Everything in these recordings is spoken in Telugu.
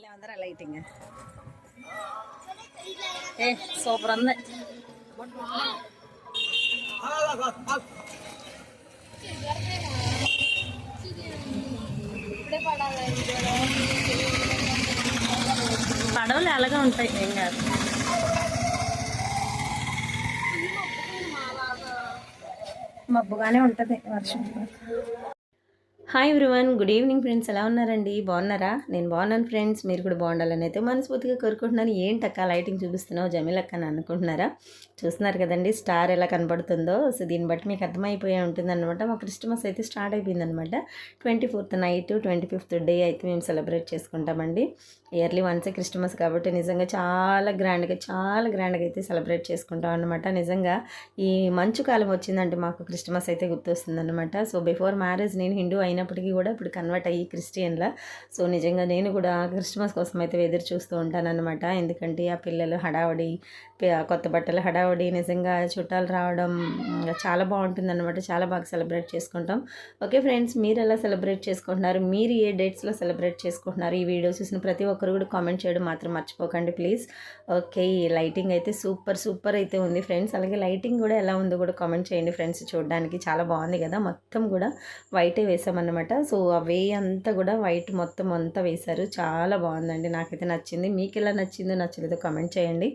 భలే ఉందరా లైటింగ్. ఏ సూపర్ ఉంది. పడవలు అలాగే ఉంటాయి? ఏం కాదు. మబ్బుగానే ఉంటుంది వర్షం. Hi everyone good evening friends ఎలా ఉన్నారండి? బాగున్నారా? నేను బాగున్నాను ఫ్రెండ్స్ మీరు కూడా బాగుండాలని అయితే మనస్ఫూర్తిగా కోరుకుంటున్నాను. ఏంటక్క లైటింగ్ చూపిస్తున్నావు? జమీలక్క అని అనుకుంటున్నారా? చూస్తున్నారు కదండి స్టార్ ఎలా కనబడుతుందో. సో దీన్ని బట్టి మీకు అర్థమైపోయే ఉంటుందన్నమాట. మా క్రిస్మస్ అయితే స్టార్ట్ అయిపోయిందనమాట twenty fourth night twenty fifth day అయితే మేము సెలబ్రేట్ చేసుకుంటామండి. ఇయర్లీ వన్సే క్రిస్మస్ కాబట్టి నిజంగా చాలా గ్రాండ్గా చాలా గ్రాండ్గా అయితే సెలబ్రేట్ చేసుకుంటాం అనమాట నిజంగా ఈ మంచు కాలం వచ్చిందంటే మాకు క్రిస్మస్ అయితే గుర్తొస్తుంది అనమాట సో బిఫోర్ మ్యారేజ్ నేను హిందూ అయినప్పటికీ కూడా ఇప్పుడు కన్వర్ట్ అయ్యి క్రిస్టియన్లా. సో నిజంగా నేను కూడా క్రిస్మస్ కోసం అయితే ఎదురు చూస్తూ ఉంటానన్నమాట. ఎందుకంటే ఆ పిల్లలు హడావడి కొత్త బట్టలు హడావడి నిజంగా చుట్టాలు రావడం చాలా బాగుంటుంది అనమాట చాలా బాగా సెలబ్రేట్ చేసుకుంటాం. ఓకే ఫ్రెండ్స్ మీరు ఎలా సెలబ్రేట్ చేసుకుంటున్నారు? మీరు ఏ డేట్స్లో సెలబ్రేట్ చేసుకుంటున్నారు? ఈ వీడియో చూసిన ప్రతి ఒక్కరు కూడా కామెంట్ చేయడం మాత్రం మర్చిపోకండి ప్లీజ్. ఓకే ఈ లైటింగ్ అయితే సూపర్ సూపర్ అయితే ఉంది ఫ్రెండ్స్. అలాగే లైటింగ్ కూడా ఎలా ఉందో కూడా కామెంట్ చేయండి ఫ్రెండ్స్ చూడడానికి. చాలా బాగుంది కదా? మొత్తం కూడా వైటే వేసామన్నమాట. సో ఆ వే అంతా కూడా వైట్ మొత్తం అంతా వేశారు. చాలా బాగుందండి. నాకైతే నచ్చింది. మీకు ఎలా నచ్చిందో నచ్చలేదో కామెంట్ చేయండి.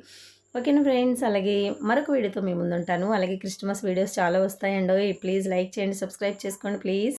ఓకేనా ఫ్రెండ్స్? అలాగే మరొక వీడియోతో మీ ముందుంటాను. అలాగే క్రిస్మస్ వీడియోస్ చాలా వస్తాయండో. ప్లీజ్ లైక్ చేయండి సబ్స్క్రైబ్ చేసుకోండి ప్లీజ్.